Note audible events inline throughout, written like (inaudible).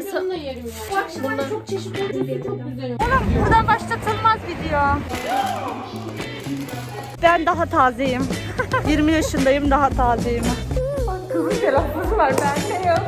sa- yerim yani. Bak şimdi çok çeşitli olduğu çok güzel olur. Buradan başlatılmaz video. Ben daha tazeyim. (laughs) 20 yaşındayım daha tazeyim. Kızın telaffuzu var bende yok.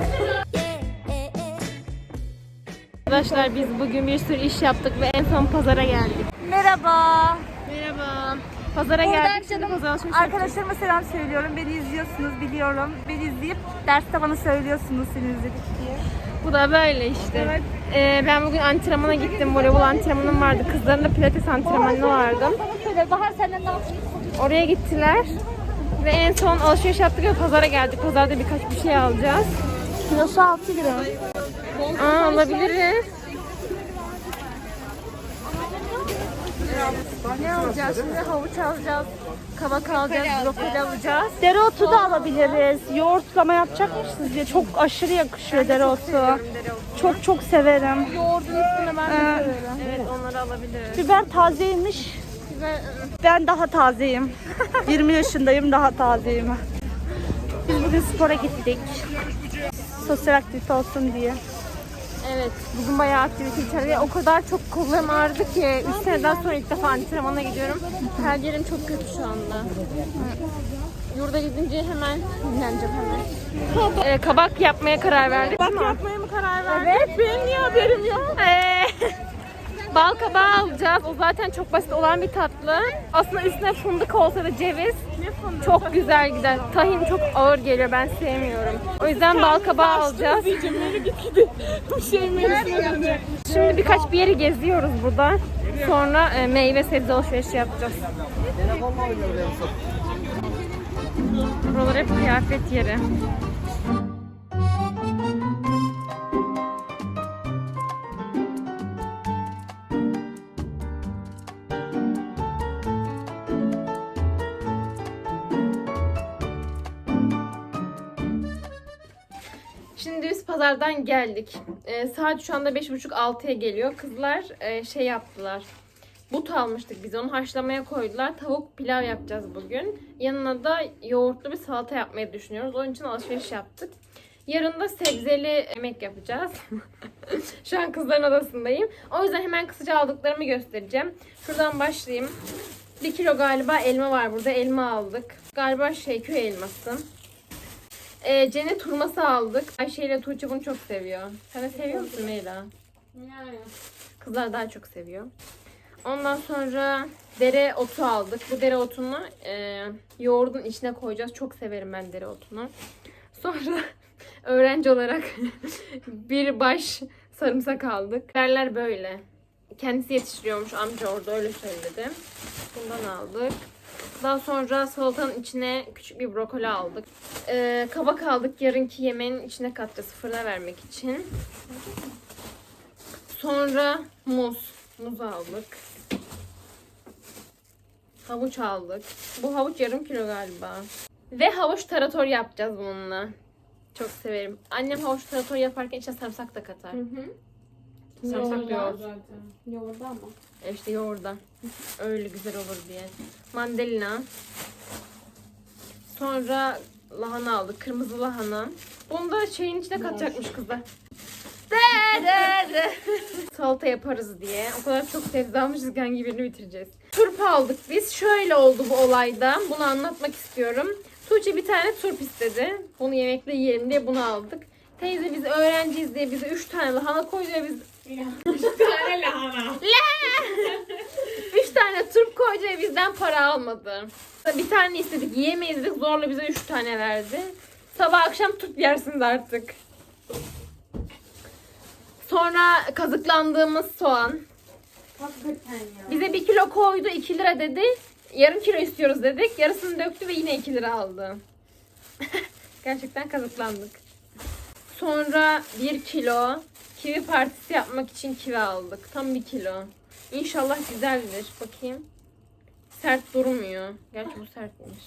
Arkadaşlar biz bugün bir sürü iş yaptık ve en son pazara geldik. Merhaba. Merhaba. Pazara Buradan geldik. Canım pazar. Arkadaşlarıma selam söylüyorum. Beni izliyorsunuz biliyorum. Beni izleyip derste bana söylüyorsunuz seni izledik diye. Bu da böyle işte. Evet. Ee, ben bugün antrenmana gittim. Voleybol antrenmanım vardı. Kızların da pilates antrenmanı vardı. Oraya gittiler. Ve en son alışveriş yaptık ve pazara geldik. Pazarda birkaç bir şey alacağız. Kilosu 6 lira. Aa alabiliriz. Ne alacağız şimdi? Havuç alacağız. Kabak alacağız. Brokoli alacağız. Dereotu da alabiliriz. Yoğurtlama yapacak mısınız diye. Çok aşırı yakışıyor dereotu. Çok çok severim. Yoğurdun üstüne ben de Ee, severim. Evet onları alabiliriz. Biber tazeymiş. Ben daha tazeyim. (laughs) 20 yaşındayım daha tazeyim. Biz bugün spora gittik. Sosyal aktivite olsun diye. Evet, bugün bayağı aktivite içerdi. ve O kadar çok kollarım ağrıdı ki 3 seneden sonra ilk defa antrenmana gidiyorum. Her yerim çok kötü şu anda. Yurda gidince hemen dinleneceğim hemen. Ee, kabak yapmaya karar verdik. Kabak yapmaya mı karar verdik? Evet. Benim niye haberim yok? Ee, bal kabağı alacağız. O zaten çok basit olan bir tatlı. Aslında üstüne fındık olsa da ceviz çok güzel gider. Tahin çok ağır geliyor. Ben sevmiyorum. O yüzden bal kabağı alacağız. Şimdi birkaç bir yeri geziyoruz burada. Sonra e, meyve sebze alışverişi yapacağız. Buralar hep kıyafet yeri. Şimdi biz pazardan geldik. Ee, saat şu anda 5.30-6'ya geliyor. Kızlar e, şey yaptılar. But almıştık biz onu haşlamaya koydular. Tavuk pilav yapacağız bugün. Yanına da yoğurtlu bir salata yapmayı düşünüyoruz. Onun için alışveriş yaptık. Yarın da sebzeli yemek yapacağız. (laughs) Şu an kızların odasındayım. O yüzden hemen kısaca aldıklarımı göstereceğim. Şuradan başlayayım. 1 kilo galiba elma var burada. Elma aldık. Galiba şey köy elması. Ee, cennet hurması aldık. Ayşe ile Tuğçe bunu çok seviyor. Sen de seviyor musun Meyla? Yani. Kızlar daha çok seviyor. Ondan sonra dere otu aldık. Bu dere otunu e, yoğurdun içine koyacağız. Çok severim ben dere otunu. Sonra (laughs) öğrenci olarak (laughs) bir baş sarımsak aldık. Derler böyle. Kendisi yetiştiriyormuş amca orada öyle söyledi. Bundan aldık. Daha sonra salatanın içine küçük bir brokoli aldık. Ee, kabak aldık yarınki yemeğin içine katacağız fırına vermek için. Sonra muz. Muz aldık. Havuç aldık. Bu havuç yarım kilo galiba. Ve havuç tarator yapacağız bununla. Çok severim. Annem havuç tarator yaparken içine sarımsak da katar. Hı hı. Sarımsak Yoğurda yoğurt. zaten. Yoğurda ama. E İşte yoğurda. Öyle güzel olur diye. Mandalina. Sonra lahana aldık. Kırmızı lahana. Bunu da şeyin içine katacakmış kızlar. De, de, de. (laughs) Salata yaparız diye. O kadar çok sebze almışız ki hangi birini bitireceğiz. Turp aldık biz. Şöyle oldu bu olayda. Bunu anlatmak istiyorum. Tuğçe bir tane turp istedi. Bunu yemekle yiyelim diye bunu aldık. Teyze biz öğrenciyiz diye bize 3 tane lahana koydu ve biz tane lahana. Üç tane turp koydu ve bizden para almadı. Bir tane istedik yiyemeyiz dedik zorla bize üç tane verdi. Sabah akşam turp yersiniz artık. Sonra kazıklandığımız soğan. Bize bir kilo koydu 2 lira dedi. Yarım kilo istiyoruz dedik. Yarısını döktü ve yine 2 lira aldı. (laughs) Gerçekten kazıklandık. Sonra 1 kilo kivi partisi yapmak için kivi aldık. Tam 1 kilo. İnşallah güzeldir. Bakayım. Sert durmuyor. Gerçi bu sertmiş.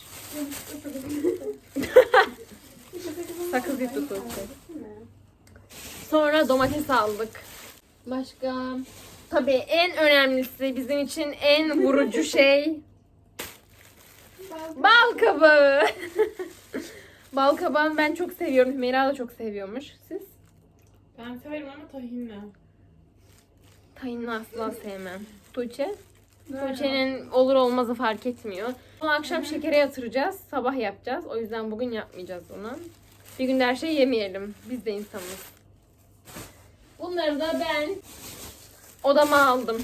(laughs) Sakız yuttu Tuğçe. Sonra domates aldık. Başka? Tabii en önemlisi bizim için en vurucu şey bal kabağı. (laughs) bal kabağını ben çok seviyorum. Hümeyra da çok seviyormuş. Siz? Ben severim ama tahinle. Tahinli asla sevmem. Tuğçe? Tuğçe'nin olur olmazı fark etmiyor. Bunu akşam şekere yatıracağız. Sabah yapacağız. O yüzden bugün yapmayacağız bunu. Bir gün her şeyi yemeyelim. Biz de insanız. Bunları da ben odama aldım.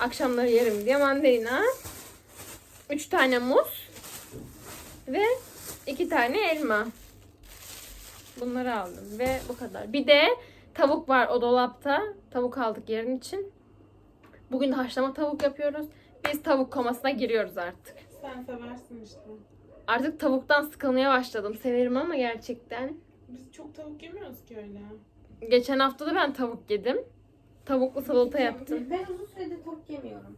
Akşamları yerim diye mandalina. 3 tane muz. Ve 2 tane elma. Bunları aldım ve bu kadar. Bir de tavuk var o dolapta. Tavuk aldık yarın için. Bugün de haşlama tavuk yapıyoruz. Biz tavuk komasına giriyoruz artık. Sen seversin işte. Artık tavuktan sıkılmaya başladım. Severim ama gerçekten. Biz çok tavuk yemiyoruz ki öyle. Geçen hafta da ben tavuk yedim. Tavuklu salata yaptım. Ben uzun süredir tavuk yemiyorum.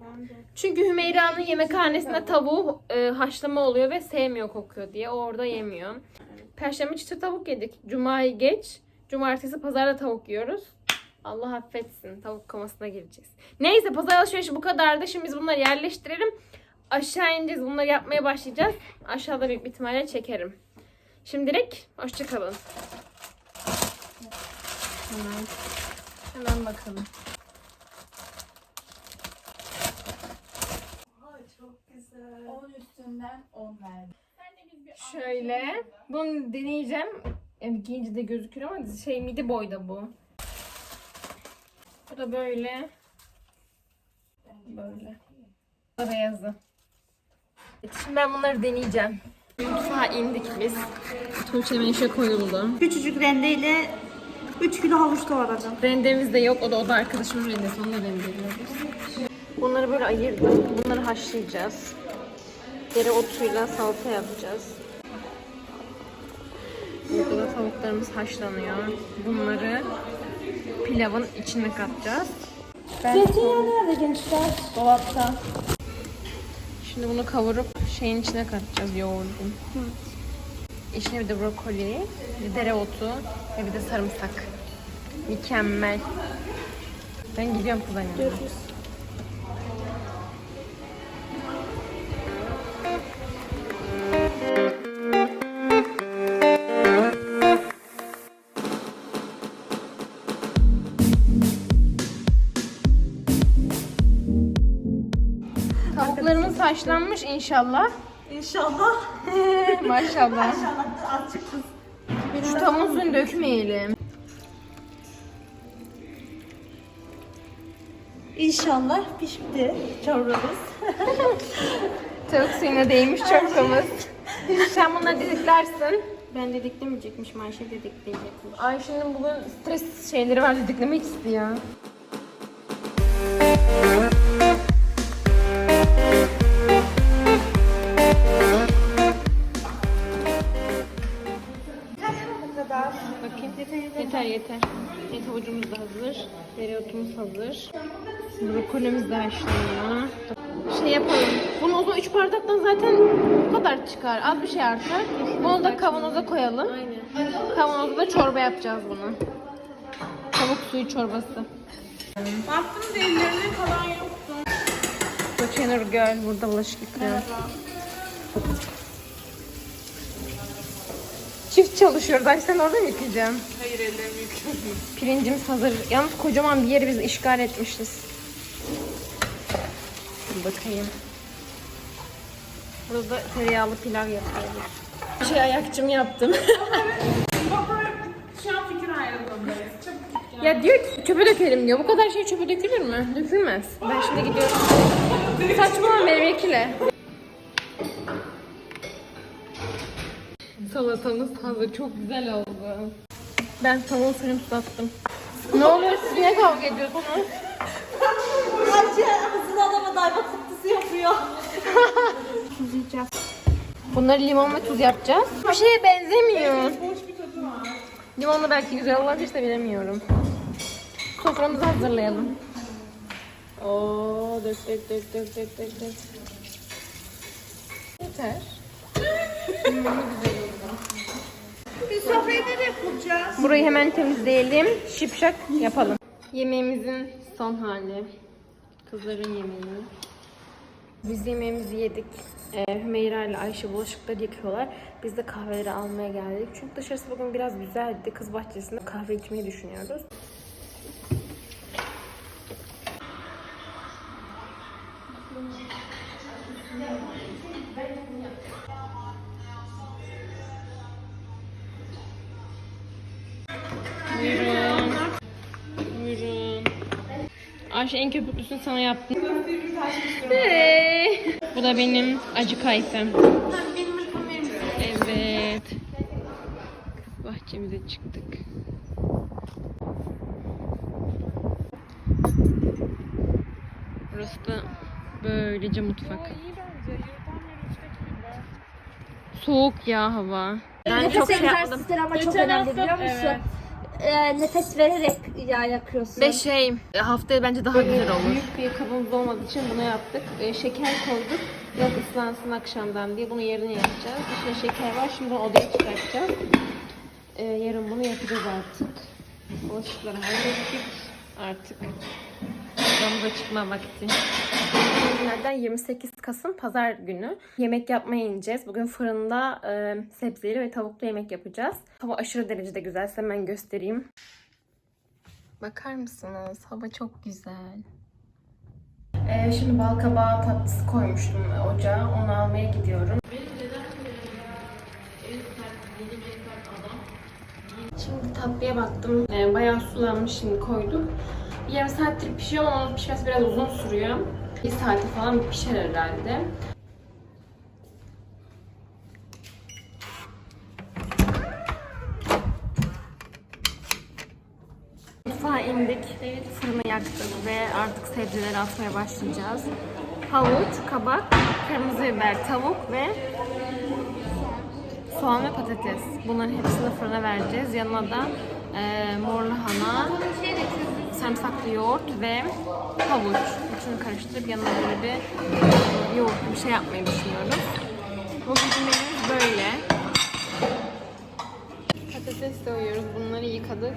Ben de. Çünkü Hümeyra'nın yemekhanesinde tavuğu e, haşlama oluyor ve sevmiyor kokuyor diye. O orada yemiyor. Perşembe çıtır tavuk yedik. Cuma'yı geç. Cumartesi pazarda tavuk yiyoruz. Allah affetsin. Tavuk komasına gireceğiz. Neyse pazar alışverişi bu kadardı. Şimdi biz bunları yerleştirelim. Aşağı ineceğiz. Bunları yapmaya başlayacağız. Aşağıda büyük bir ihtimalle çekerim. Şimdilik hoşçakalın. Hemen, hemen bakalım. Çok güzel. 10 üstünden 10 verdim. Şöyle. Bunu deneyeceğim. Yani giyince de gözükür ama şey midi boyda bu. Bu da böyle. Böyle. Bu da beyazı. Evet, Şimdi ben bunları deneyeceğim. Mutfağa indik biz. Tuğçe menşe koyuldu. Küçücük rendeyle 3 kilo havuç doğradım. Rendemiz de yok. O da o da arkadaşımın rendesi. Onu da rendeliyoruz. Bunları böyle ayırdım. Bunları haşlayacağız. Dereotuyla salata yapacağız. Burada da tavuklarımız haşlanıyor. Bunları pilavın içine katacağız. Zeytinyağı nerede gençler? Dolapta. Şimdi bunu kavurup şeyin içine katacağız yoğurdun. İçine bir de brokoli, bir de dereotu ve bir de sarımsak. Mükemmel. Ben gidiyorum kızın yanına. Haşlanmış inşallah. İnşallah. (laughs) Maşallah. Azıcık kız. Şu tavuğun suyunu dökmeyelim. İnşallah pişti çorbamız. (laughs) Tavuk suyuna değmiş çorbamız. Sen bunları didiklersin. Ben dediklemeyecekmişim Ayşe dedikleyecekmiş. Ayşe'nin bugün stres şeyleri var didiklemek istiyor. Yeter yeter. Et havucumuz da hazır. Dereotumuz hazır. Brokolimiz de haşlanıyor. Şey yapalım. Bunu o zaman 3 bardaktan zaten bu kadar çıkar. Az bir şey artar. Bunu da kavanoza koyalım. Aynen. Kavanozda da çorba yapacağız bunu. Tavuk suyu çorbası. Baktım da ellerine kalan yoktu. Doçenur Göl burada bulaşık yıkıyor. Çift çalışıyoruz. Ay sen orada mı yıkayacaksın? Hayır ellerimi yıkıyorum. Pirincimiz hazır. Yalnız kocaman bir yeri biz işgal etmişiz. Bakayım. Burada tereyağlı pilav yapıyoruz. Bir şey ayakçım yaptım. (laughs) Şu an fikir ayrılığındayız. Ya diyor ki çöpe dökelim diyor. Bu kadar şey çöpe dökülür mü? Dökülmez. Ben şimdi gidiyorum. (laughs) Saçmalama benim Salatamız hazır. Çok güzel oldu. Ben tavuğun suyunu tutattım. Ne oluyor? Siz niye kavga ediyorsunuz? Ayşe hızını alamadı ayva fıktısı yapıyor. (laughs) Tuzlayacağız. Bunları limon ve tuz yapacağız. Bir şeye benzemiyor. Hoş bir tadı var. Limonlu belki güzel olabilir de bilemiyorum. Soframızı hazırlayalım. Oo, dök dök dök dök dök dök dök. Yeter. Ne (laughs) güzel. Biz sofrayı nereye kuracağız? Burayı hemen temizleyelim. Şipşak yapalım. Yemeğimizin son hali. Kızların yemeği. Biz yemeğimizi yedik. Ee, Hümeyra ile Ayşe bulaşıkları yıkıyorlar. Biz de kahveleri almaya geldik. Çünkü dışarısı bugün biraz güzeldi. Kız bahçesinde kahve içmeyi düşünüyoruz. Ayşe en köpüklüsünü sana yaptım. Hey. Bu da benim acı kayfem. Evet. Bahçemize çıktık. Burası da böylece mutfak. Soğuk ya hava. Ben çok şey yapmadım. ama çok önemli biliyor musun? Ee, nefes vererek yağ yakıyorsun. Ve şey haftaya bence daha güzel olur. Büyük bir kabımız olmadığı için bunu yaptık. Ee, şeker koyduk. Biraz ıslansın akşamdan diye bunu yarın yapacağız. İçinde şeker var. Şimdi bunu odaya çıkartacağız. Ee, yarın bunu yapacağız artık. Bulaşıkları hallettik. Artık odamıza çıkma vakti. Günlerden 28 Kasım Pazar günü yemek yapmaya ineceğiz. Bugün fırında e, sebzeli ve tavuklu yemek yapacağız. Hava aşırı derecede güzel. Size hemen göstereyim. Bakar mısınız? Hava çok güzel. Ee, şimdi bal kabağı tatlısı koymuştum ocağa. Onu almaya gidiyorum. Şimdi tatlıya baktım. Ee, bayağı sulanmış şimdi koyduk. Yarım saattir pişiyor ama onun pişmesi biraz uzun sürüyor. Bir saate falan pişer herhalde. Mutfağa indik. Fırını yaktık ve artık sebzeleri atmaya başlayacağız. Havuç, kabak, kırmızı biber, tavuk ve soğan ve patates. Bunların hepsini fırına vereceğiz. Yanına da e, mor lahana, sarımsaklı yoğurt ve havuç. Üçünü karıştırıp yanına böyle bir yoğurtlu bir şey yapmayı düşünüyoruz. Bugünkü menümüz böyle. Patates doğuyoruz. Bunları yıkadık.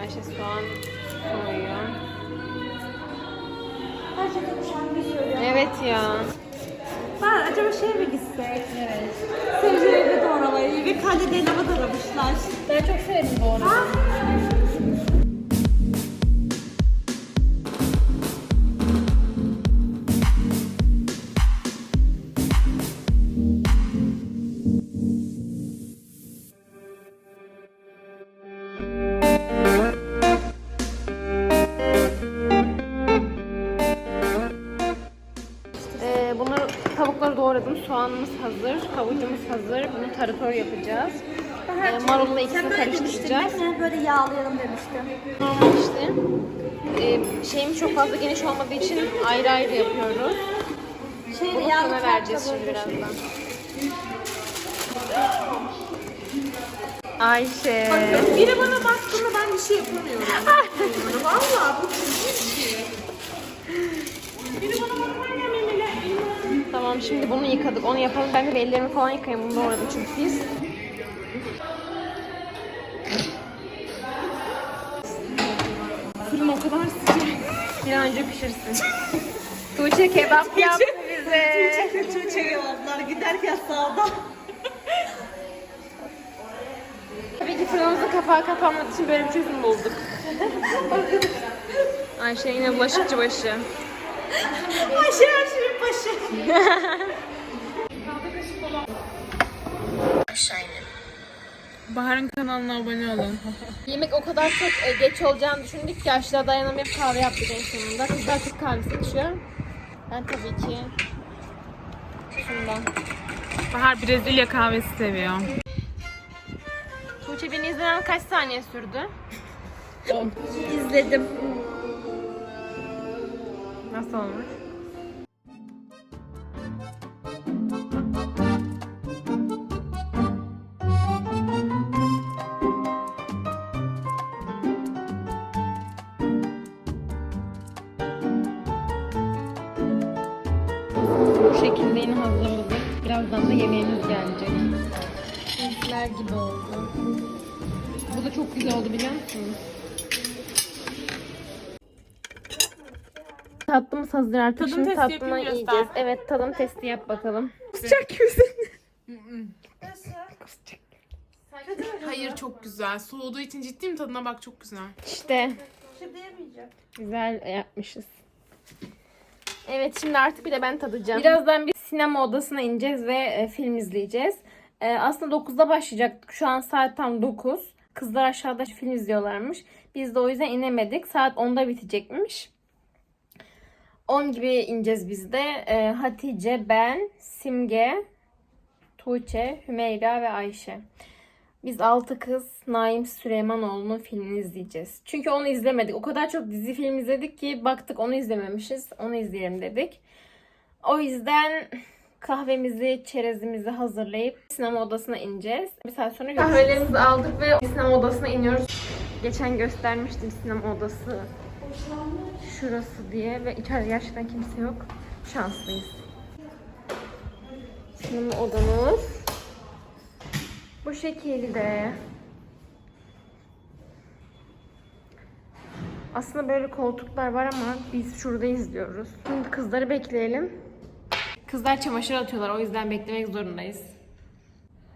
Ayşe soğan koyuyor. Evet ya. Ha, acaba şey mi gitsek? Evet. Sebzeleri doğramayı ve kalede lava doğramışlar. Ben çok sevdim bu Soğanımız hazır, havucumuz hazır. Bunu tarator yapacağız. Ee, marulla ikisini karıştıracağız. Ben böyle yağlayalım demiştim. Normal işte. Ee, şeyim çok fazla geniş olmadığı için ayrı ayrı yapıyoruz. Şeyle Bunu sana vereceğiz şimdi birazdan. Ayşe. Biri bana baktığında ben bir şey yapamıyorum. (laughs) Valla bu çirkin bir şey. Biri bana bakarken benim elim Tamam şimdi bunu yıkadık. Onu yapalım. Ben de bir ellerimi falan yıkayayım. Bunu doğradım çünkü pis. Fırın o kadar sıcak. Bir an önce pişirsin. (laughs) Tuğçe kebap yaptı bize. Kötü çevaplar (laughs) giderken sağda. Tabii ki fırınımızın kapağı kapanmadığı için böyle bir çözüm bulduk. Ayşe yine bulaşıkçı başı. Ayşe her. Bahar'ın kanalına abone olun. (laughs) Yemek o kadar çok e, geç olacağını düşündük ki aşağıda dayanamayıp kahve yaptık en sonunda. Kızlar Türk kahvesi içiyor. Ben tabii ki şundan. Bahar Brezilya kahvesi seviyor. Tuğçe beni izlemen kaç saniye sürdü? İzledim. Nasıl olmuş? Renkler gibi oldu. Bu da çok güzel oldu biliyor musunuz? Tatlımız hazır artık. Tadım Şimdi testi tatlına yapayım, yiyeceğiz. Evet tadım testi yap bakalım. Kusacak gibisin. Hayır çok güzel. Soğuduğu için ciddiyim tadına bak çok güzel. İşte Şimdi yemeyeceğim. güzel yapmışız. Evet şimdi artık bir de ben tadacağım. Birazdan bir sinema odasına ineceğiz ve e, film izleyeceğiz. E, aslında 9'da başlayacaktık. Şu an saat tam 9. Kızlar aşağıda film izliyorlarmış. Biz de o yüzden inemedik. Saat 10'da bitecekmiş. 10 gibi ineceğiz biz de. E, Hatice, ben, Simge, Tuğçe, Hümeyra ve Ayşe. Biz altı kız Naim Süleymanoğlu'nun filmini izleyeceğiz. Çünkü onu izlemedik. O kadar çok dizi film izledik ki baktık onu izlememişiz. Onu izleyelim dedik. O yüzden kahvemizi, çerezimizi hazırlayıp sinema odasına ineceğiz. Bir saat sonra Kahvelerimizi aldık ve sinema odasına iniyoruz. Geçen göstermiştim sinema odası. Şurası diye ve içeride gerçekten kimse yok. Şanslıyız. Sinema odamız bu şekilde. Aslında böyle koltuklar var ama biz şurada izliyoruz. Şimdi kızları bekleyelim. Kızlar çamaşır atıyorlar o yüzden beklemek zorundayız.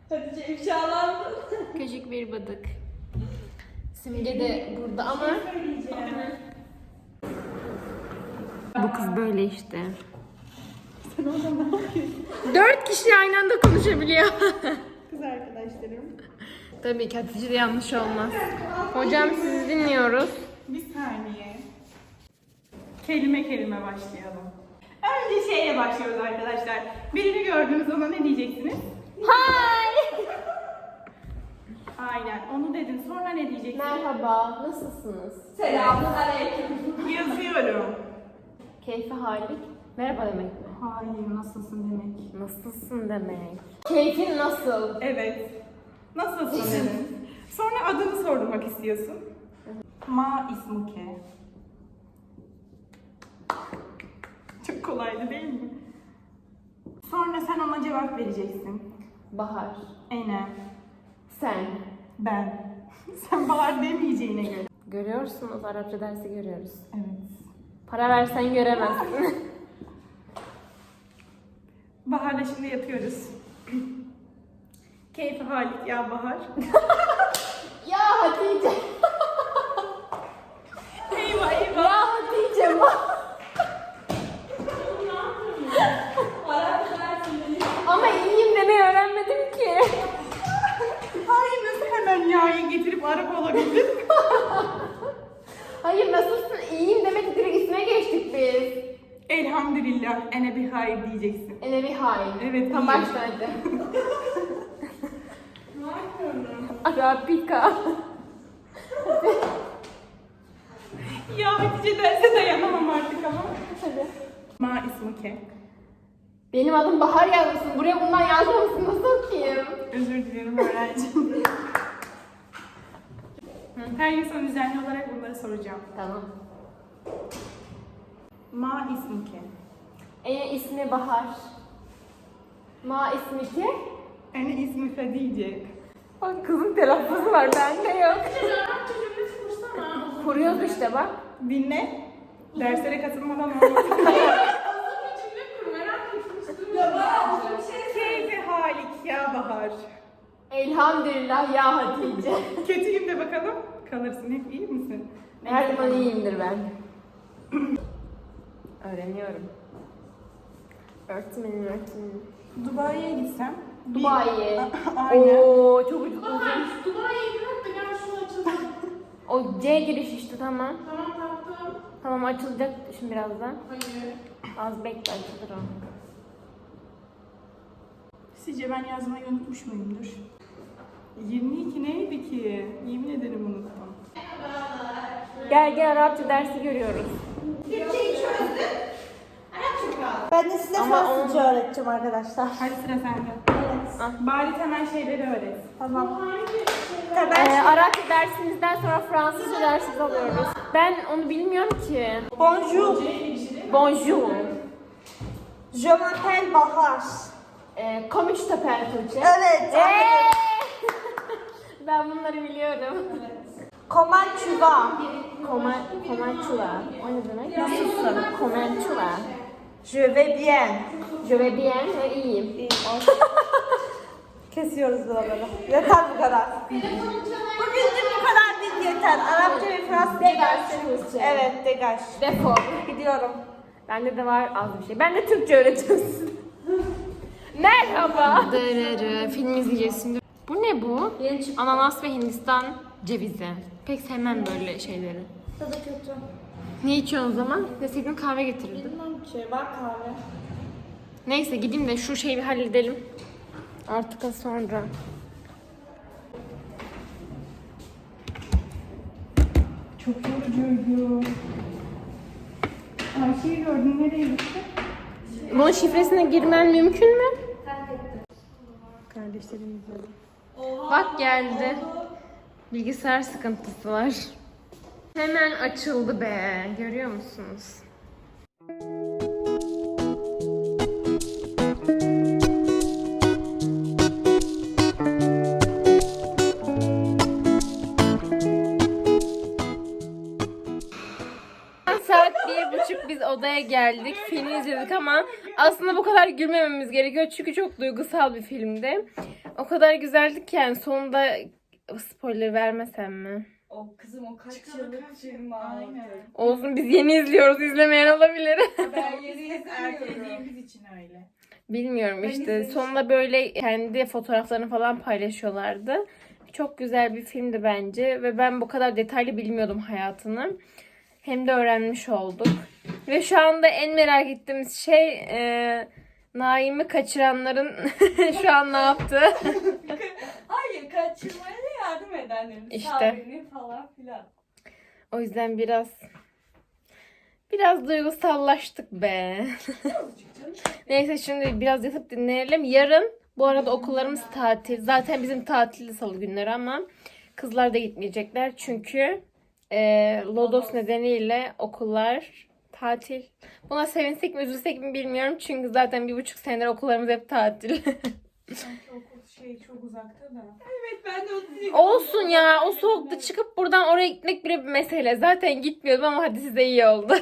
Hatice ifşalandı. Küçük bir bıdık. Simge de burada ama bu kız böyle işte. Dört kişi aynı anda konuşabiliyor. (laughs) Kız arkadaşlarım. Tabii ki Hatice de yanlış olmaz. Hocam sizi dinliyoruz. Bir saniye. Kelime kelime başlayalım. Önce şeyle başlıyoruz arkadaşlar. Birini gördüğünüz zaman ne diyeceksiniz? Hi. (laughs) Aynen. Onu dedin. Sonra ne diyeceksiniz? Merhaba, nasılsınız? Yazıyorum. Keyfi halik. Merhaba demek mi? Hayır. Nasılsın demek. Nasılsın demek. Keyfin nasıl? Evet. Nasılsın dedin. Sonra adını sormak istiyorsun. Ma ismuke. Kolaydı değil mi? Sonra sen ona cevap vereceksin. Bahar. Aynen. Sen. Ben. (laughs) Sen bahar demeyeceğine göre. Görüyorsunuz, Arapça dersi görüyoruz. Evet. Para versen göremezsin. (laughs) Bahar'la şimdi yatıyoruz. Keyfi halik ya Bahar. (laughs) ya Hatice. eyvah eyvah. ya Hatice bak. Ama iyiyim demeyi öğrenmedim ki. Hayır nasıl hemen yağı getirip Arap olabildin? Hayır nasılsın? İyiyim demek direkt isme geçtik biz. Elhamdülillah ene bir hayır diyeceksin. Ene bir hain. Evet, Tam iyi. başla hadi. Arabika. Ya Hatice derse dayanamam artık ama. Ma ismuke. Benim adım Bahar yazmışsın. Buraya bundan yazmamışsın. Nasıl okuyayım? Özür dilerim öğrencim. Her gün sana düzenli olarak bunları soracağım. Tamam. Ma ismuke. E ismi Bahar. Ma ismi ki? Ene ismi Hadice. Bak kızın telaffuzu var bende yok. Kuruyoruz işte bak. Dinle. Derslere katılmadan olmaz. Keyfi halik ya Bahar. Elhamdülillah ya Hatice. Kötüyüm de bakalım. Kalırsın hep iyi misin? Her zaman iyiyimdir ben. Öğreniyorum. Öğretmenim öğretmenim. Dubai'ye gitsem. bir- Dubai. (laughs) Aynen. Oo çok ucuz. Dubai'ye gidelim de gel şunu açalım. O C giriş işte tamam. Tamam taktım. Tamam açılacak şimdi birazdan. Hayır. Az bekle açılır o. Sizce ben yazmayı unutmuş muyumdur? 22 neydi ki? Yemin ederim unuttum. Gel gel Arapça dersi görüyoruz. Ben de size Ama Fransızca öğreteceğim arkadaşlar. Hadi sıra sende. Evet. Bari temel şeyleri öğret. Tamam. Ee, Arapça dersimizden sonra Fransızca dersimiz alıyoruz. Ben onu bilmiyorum ki. Bonjour. Bonjour. Je m'appelle Bahar. Ee, comment tu t'appelles Tuğçe? Evet. Ee! (laughs) ben bunları biliyorum. Comment tu vas? Koma, Comanchua. O ne demek? Nasılsın? Comanchua. Je vais bien. Je vais bien. Ha, iyiyim. İyi. (laughs) Kesiyoruz buraları. Yeter bu kadar. Bugün bu kadar değil yeter. Arapça ve Fransızca dersi. Evet, degaj. Defol. Gidiyorum. Bende de var az bir şey. Ben de Türkçe öğretiyorsun. (laughs) Merhaba. Dırırı. Film şimdi. Bu ne bu? Ananas ve Hindistan cevizi. Pek sevmem böyle şeyleri. Tadı kötü. Ne içiyorsun o zaman? Deseydin kahve getirirdim. Ki. Bak kahve. Neyse gideyim de şu şeyi bir halledelim. Artık sonra. Çok yorucuydu. Ayşe'yi gördün nereye gitti? Bunun şifresine girmen mümkün mü? Kardeşlerim izledi. Bak geldi. Bilgisayar sıkıntısı var. Hemen açıldı be. Görüyor musunuz? Saat bir buçuk biz odaya geldik. Filmi izledik ama aslında bu kadar gülmememiz gerekiyor. Çünkü çok duygusal bir filmdi. O kadar güzeldi ki yani sonunda spoiler vermesem mi? O kızım o kaç yıllık film Aynen. Olsun biz yeni izliyoruz. izlemeyen olabilir. Ben yeni Ertelediğimiz için öyle. Bilmiyorum işte. Sonunda böyle kendi fotoğraflarını falan paylaşıyorlardı. Çok güzel bir filmdi bence ve ben bu kadar detaylı bilmiyordum hayatını. Hem de öğrenmiş olduk. Ve şu anda en merak ettiğimiz şey e, Naim'i kaçıranların (laughs) şu an ne yaptı? (laughs) Hayır kaçırmaya da yardım edenlerin. İşte. Falan filan. O yüzden biraz biraz duygusallaştık be. Neyse şimdi biraz yatıp dinleyelim. Yarın bu arada okullarımız tatil. Zaten bizim tatilde salı günleri ama kızlar da gitmeyecekler. Çünkü e, Lodos nedeniyle okullar tatil. Buna sevinsek mi üzülsek mi bilmiyorum. Çünkü zaten bir buçuk senedir okullarımız hep tatil. Sanki (laughs) okul şey çok uzakta da. Evet ben de onu Olsun ya o soğukta çıkıp buradan oraya gitmek bile bir mesele. Zaten gitmiyordum ama hadi size iyi oldu.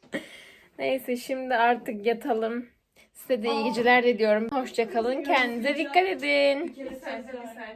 (laughs) Neyse şimdi artık yatalım. Size de iyi geceler diliyorum. Hoşça kalın. Kendinize dikkat edin. Bir kere sen